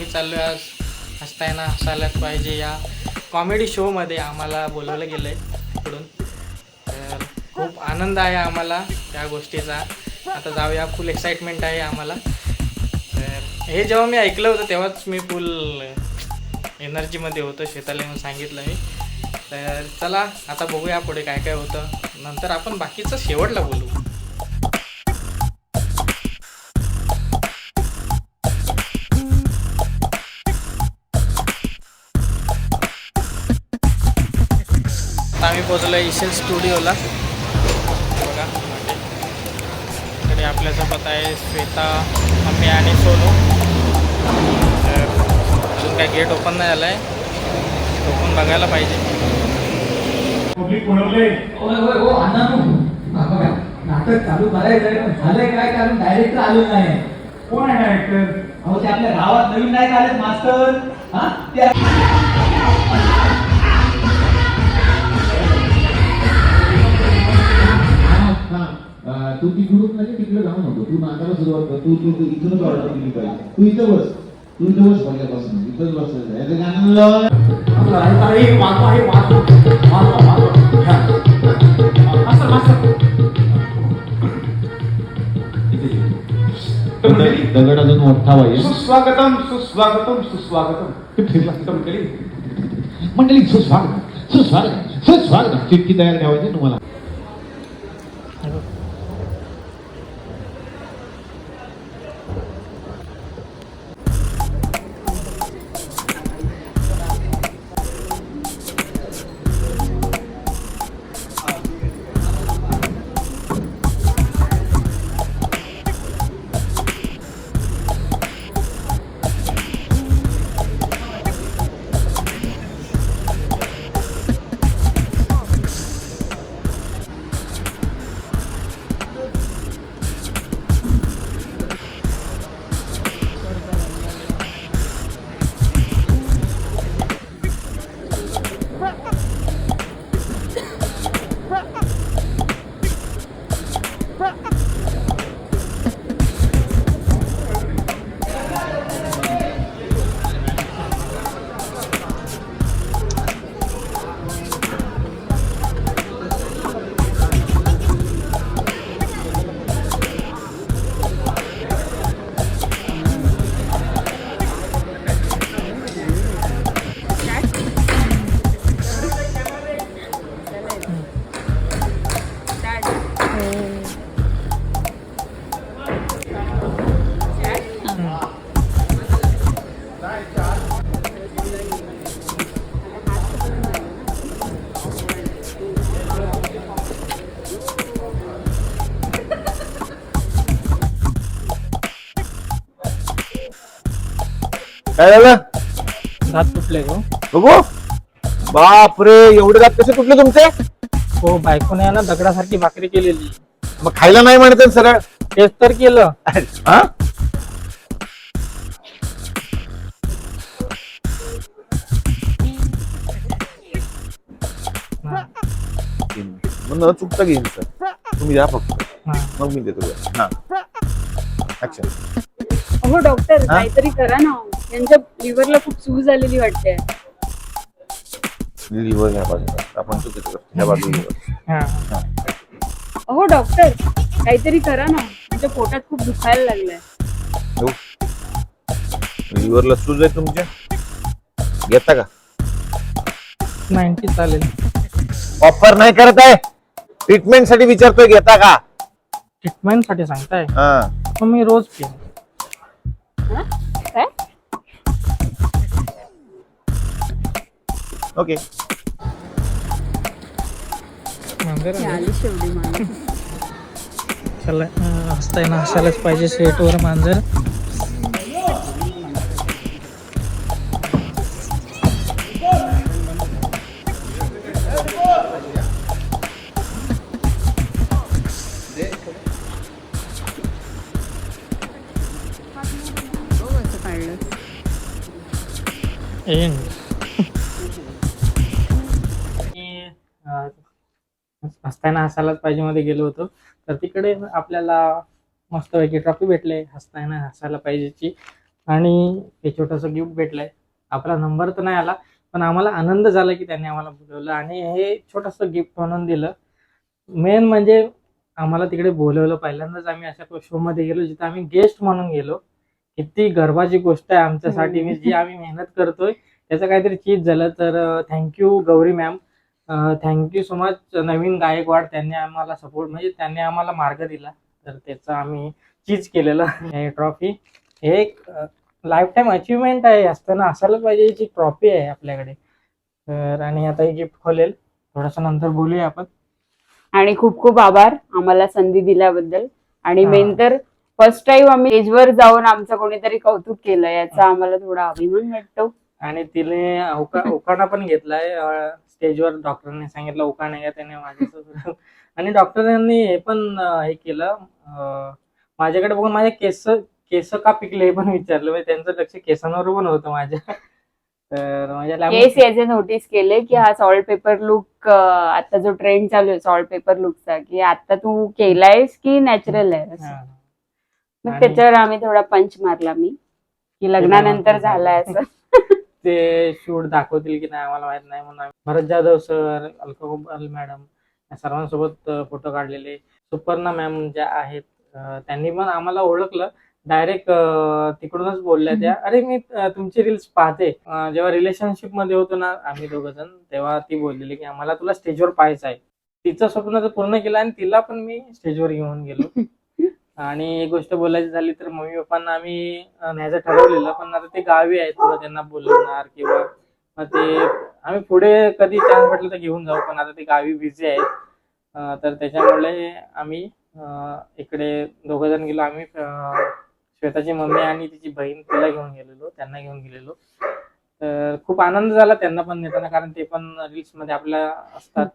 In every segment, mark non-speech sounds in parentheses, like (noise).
आम्ही चाललो आज. हसतायना हसायलाच पाहिजे या कॉमेडी शोमध्ये आम्हाला बोलवलं गेलं आहे इकडून. तर खूप आनंद आहे आम्हाला त्या गोष्टीचा. आता जाऊया फुल एक्साइटमेंट आहे आम्हाला. तर हे जेव्हा मी ऐकलं होतं तेव्हाच मी फुल एनर्जीमध्ये होतं शेताला येऊन सांगितलं मी. तर चला आता बघूया पुढे काय काय होतं. नंतर आपण बाकीचं शेवटला बोलू. आम्ही पोचलो इशल स्टुडिओला. बघा. इकडे आपल्यासोबत आहे श्वेता मम्मी आणि सोनू. तर अजून काय गेट ओपन नाही झालं आहे ओपन बघायला पाहिजे. हो नाटक चालू करायचंय पण झालंय काय? कारण डायरेक्टर आलो नाही. कोण आहे डायरेक्टर अहो ते आपल्या गावात नवीन नाही आले मास्टर हा? ते तू तिकडून म्हणजे तिकडे जाऊ नको तू नाकाला सुरुवात कर. तू तू इथूनच ऑर्डर केली पाहिजे तू इथं बस. तू इथं बस पहिल्यापासून. इथंच बसायचं याचं गाणं मंडळी, दगड अजून मोठा पाहिजे सुस्वागतम सुस्वागतम सुस्वागतम. मंडळी. मंडळी सुस्वागत सुस्वागत सुस्वागत चिठ्ठी तयार ठेवायची तुम्हाला. काय झालं? दात तुटले गो. बघू. बापरे एवढे दात कसे कुठले तुमचे? हो बायकोने ना दगडासारखी भाकरी केलेली. मग खायला नाही म्हणत सरळ? तेच तर केलं. हा? मग न चुकता घेईन सर. तुम्ही द्या फक्त. हा. मग मी देतो हा. अच्छा. हो डॉक्टर हा? काहीतरी करा ना. त्यांच्या लिव्हरला खूप सूज झालेली वाटते. लिव्हर ह्या बाजूला. आपण चुकीचं करतो ह्या बाजूला हा. अहो डॉक्टर काहीतरी करा ना. तुमच्या पोटात खूप दुखायला लागलंय. लिव्हरला सूज आहे तुमच्या? घेता का? नाईन्टी चालेल. ऑफर नाही करत आहे. ट्रीटमेंटसाठी विचारतोय घेता का? ट्रीटमेंटसाठी सांगताय? हा. मग मी रोज पिन ओके. चला हसताय ना हसायलाच पाहिजे शेटवर मांजर. एंड हसताना हसायलाच पाहिजे मध्ये गेलो होतो. तर तिकडे आपल्याला मस्तपैकी ट्रॉफी भेटले हसताना हसायला पाहिजेची. आणि हे छोटंसं गिफ्ट भेटलंय. आपला नंबर तर नाही आला पण आम्हाला आनंद झाला की त्यांनी आम्हाला बोलवलं. आणि हे छोटंसं गिफ्ट म्हणून दिलं. मेन म्हणजे आम्हाला तिकडे बोलवलं. पहिल्यांदाच आम्ही अशा शोमध्ये गेलो जिथे आम्ही गेस्ट म्हणून गेलो. किती गर्वाची गोष्ट आहे आमच्यासाठी. मी जी आम्ही मेहनत करतोय त्याचं काहीतरी चीज झालं. तर thank you Gauri ma'am thank you so much Navin Gaikwad त्यांनी आम्हाला सपोर्ट म्हणजे त्यांनी आम्हाला मार्ग दिला. तर त्याचं आम्ही चीज केलेलं. हे ट्रॉफी हे एक लाईफ टाईम अचिव्हमेंट आहे. असताना असायला पाहिजे याची ट्रॉफी आहे आपल्याकडे. तर आणि आता हे गिफ्ट खोलेल. थोडंसं नंतर बोलूया आपण. आणि खूप खूप आभार आम्हाला संधी दिल्याबद्दल. आणि. मेन तर फर्स्ट टाइम आम्ही स्टेजवर जाऊन आमचं कोणीतरी कौतुक केलं याचा आम्हाला थोडा अभिमान वाटतो. आणि तिने उखाणा पण घेतलाय. स्टेजवर डॉक्टरांनी सांगितलं उखाणा घ्या त्याने माझ्यासोबत आणि डॉक्टरांनी हे पण हे केलं. माझ्याकडे बघून माझे केस केस का पिकले हे पण विचारलं. म्हणजे त्यांचं लक्ष केसांवर पण होतं माझ्या. तर माझ्या लॅब- केस याचे नोटीस केले की हा सॉल्ट पेपर लुक आता जो ट्रेंड चालू आहे सॉल्ट पेपर लुकचा की आता तू केलायस की नॅचरल आहे. मग त्याच्यावर आम्ही थोडा पंच मारला मी की लग्नानंतर झालाय असं. ते शूट दाखवतील की नाही आम्हाला माहीत नाही म्हणून भरत जाधव सर अल्कोबल मॅडम या सर्वांसोबत फोटो काढलेले. सुपर्णा मॅम ज्या आहेत त्यांनी पण आम्हाला ओळखलं. डायरेक्ट तिकडूनच बोलल्या त्या. अरे मी तुमची रील्स पाहते. जेव्हा रिलेशनशिपमध्ये होतो ना आम्ही दोघ जण तेव्हा ती बोललेली की आम्हाला तुला स्टेजवर पाहायचं आहे. तिचं स्वप्न तर पूर्ण केलं आणि तिला पण मी स्टेजवर घेऊन गेलो. (laughs) आणि एक गोष्ट बोलायची झाली तर मम्मी पप्पांना आम्ही न्यायचं ठरवलेलं पण आता ते गावी आहेत तुला त्यांना बोलवणार किंवा मग ते आम्ही पुढे कधी चान्स भेटला तर घेऊन जाऊ पण आता ते गावी बिझी आहेत. तर त्याच्यामुळे आम्ही इकडे दोघ जण गेलो. आम्ही श्वेताची मम्मी आणि तिची बहीण तिला घेऊन गेलेलो त्यांना घेऊन गेलेलो. तर खूप आनंद झाला त्यांना पण नेताना कारण ते पण रील्समध्ये आपल्या असतात.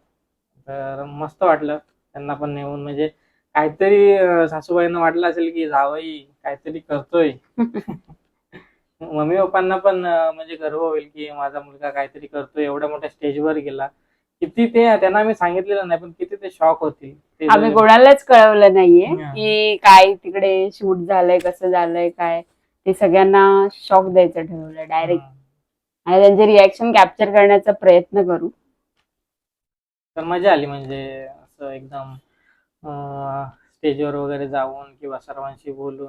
तर मस्त वाटलं त्यांना पण नेऊन. म्हणजे काहीतरी सासूबाईंना वाटलं असेल की जावई काहीतरी करतोय. (laughs) मम्मी पप्पांना पण म्हणजे गर्व होईल की माझा मुलगा काहीतरी करतोय एवढ्या मोठ्या स्टेजवर गेला. किती ते त्यांना आम्ही सांगितलेलं नाही पण किती ते शॉक होतील. आम्ही दोघे- कोणालाच कळवलं नाहीये. की काय तिकडे शूट झालंय कसं झालंय काय. ते सगळ्यांना शॉक द्यायचं ठरवलं डायरेक्ट. आणि त्यांचे रिॲक्शन कॅप्चर करण्याचा प्रयत्न करू. तर मजा आली म्हणजे असं एकदम. स्टेजवर वगैरे जाऊन किंवा सर्वांशी बोलून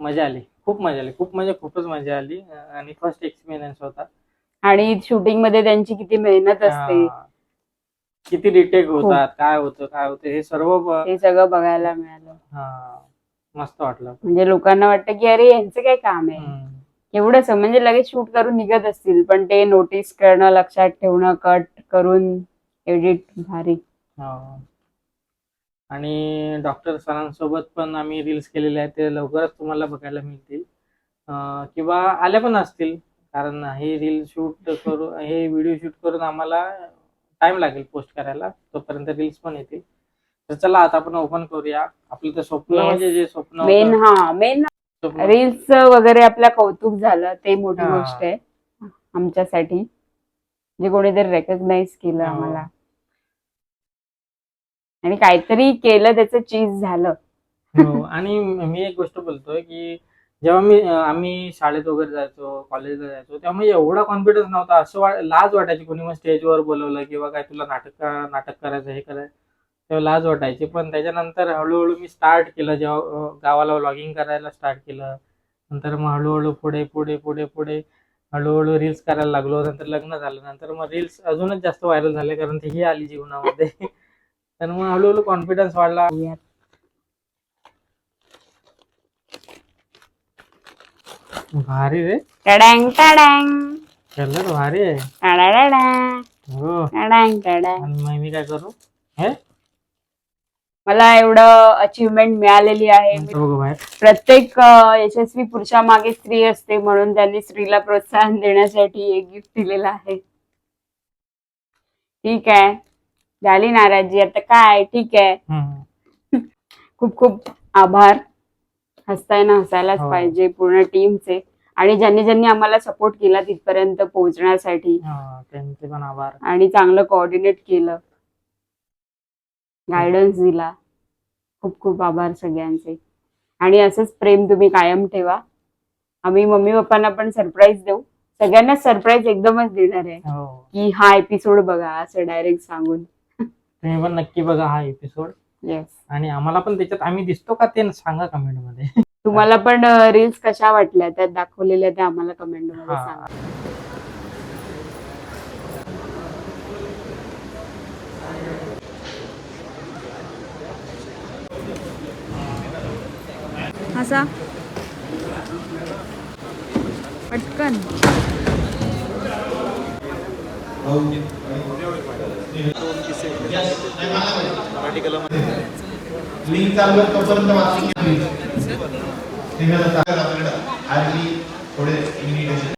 मजा आली. खूप मजा आली. खूप म्हणजे खूपच मजा आली. आणि फर्स्ट एक्सपिरियन्स होता. आणि शूटिंगमध्ये त्यांची किती मेहनत असते. हा. किती डिटेक होतात काय होतं काय होतं हे सर्व ते सगळं बघायला मिळालं. हा मस्त वाटलं. म्हणजे लोकांना वाटतं की अरे यांचं काय काम आहे. एवढंच म्हणजे लगेच शूट करून निघत असतील पण ते नोटीस करणं लक्षात ठेवणं कट करून एडिट भारी. हो. आणि डॉक्टर सरांसोबत पण आम्ही रील्स केलेले आहेत ते लवकरच तुम्हाला बघायला मिळतील. किंवा आल्या पण असतील कारण हे रील शूट करू हे व्हिडिओ शूट करून आम्हाला टाइम लागेल पोस्ट करायला तोपर्यंत रील्स पण येतील. तर चला आता आपण ओपन करूया. आपलं तर स्वप्न. म्हणजे जे स्वप्न मेन हा मेन रील्स वगैरे आपल्या कौतुक झालं ते मोठी. गोष्ट आहे आमच्यासाठी. जे कोणीतरी रेकग्नाइज केलं हो. आम्हाला. आणि काहीतरी केलं त्याचं चीज झालं. हो आणि मी एक गोष्ट बोलतोय की जेव्हा मी आम्ही शाळेत वगैरे जायचो कॉलेजला जायचो तेव्हा म्हणजे एवढा कॉन्फिडन्स नव्हता. असं वा- लाज वाटायची कोणी मग स्टेजवर बोलवलं किंवा काय तुला नाटक नाटक करायचं हे करायचं तेव्हा लाज वाटायची. पण त्याच्यानंतर हळूहळू मी स्टार्ट केलं जेव्हा गावाला व्लॉगिंग करायला स्टार्ट केलं. नंतर मग हळूहळू पुढे पुढे पुढे पुढे हळूहळू रील्स करायला लागलो. नंतर लग्न झालं. नंतर मग रील्स अजूनच जास्त व्हायरल झाले कारण ती ही आली जीवनामध्ये. तर मग हळूहळू कॉन्फिडन्स वाढला. भारी रे. टडँग टडँग. कलर भारी आहे. हो. टडँग टडँग. आणि मग मी काय करू? हे? मला एवढं अचिव्हमेंट मिळालेली आहे. नंतर बघू बाहेर. प्रत्येक अं, यशस्वी पुरुषामागे स्त्री असते म्हणून त्यांनी स्त्रीला प्रोत्साहन देण्यासाठी एक गिफ्ट दिलेलं आहे. ठीक आहे. झाली नाराजी. आता काय? ठीक आहे. खूप खूप आभार. हसताय ना हसायलाच हो. पाहिजे पूर्ण टीमचे. आणि ज्यांनी ज्यांनी आम्हाला सपोर्ट केला तिथपर्यंत पोहोचण्यासाठी. हा, त्यांचे पण आभार. आणि चांगलं कोऑर्डिनेट केलं. गायडन्स दिला. खूप खूप आभार सगळ्यांचे. आणि असंच प्रेम तुम्ही कायम ठेवा. आम्ही मम्मी पप्पांना पण सरप्राईज देऊ. सगळ्यांना सरप्राईज एकदमच देणार आहे. हो. की हा एपिसोड बघा असं डायरेक्ट सांगून. तुम्ही पण नक्की बघा हा एपिसोड येस आणि आम्हाला पण त्याच्यात आम्ही दिसतो का ते सांगा कमेंटमध्ये तुम्हाला पण रील्स कशा वाटल्या त्यात दाखवलेल्या त्या आम्हाला कमेंटमध्ये हा. सांगा. असा. पटकन. लिंक चालू आहे तोपर्यंत वाचून घ्या please. आपल्याकडं थोडे इन्व्हिटेशन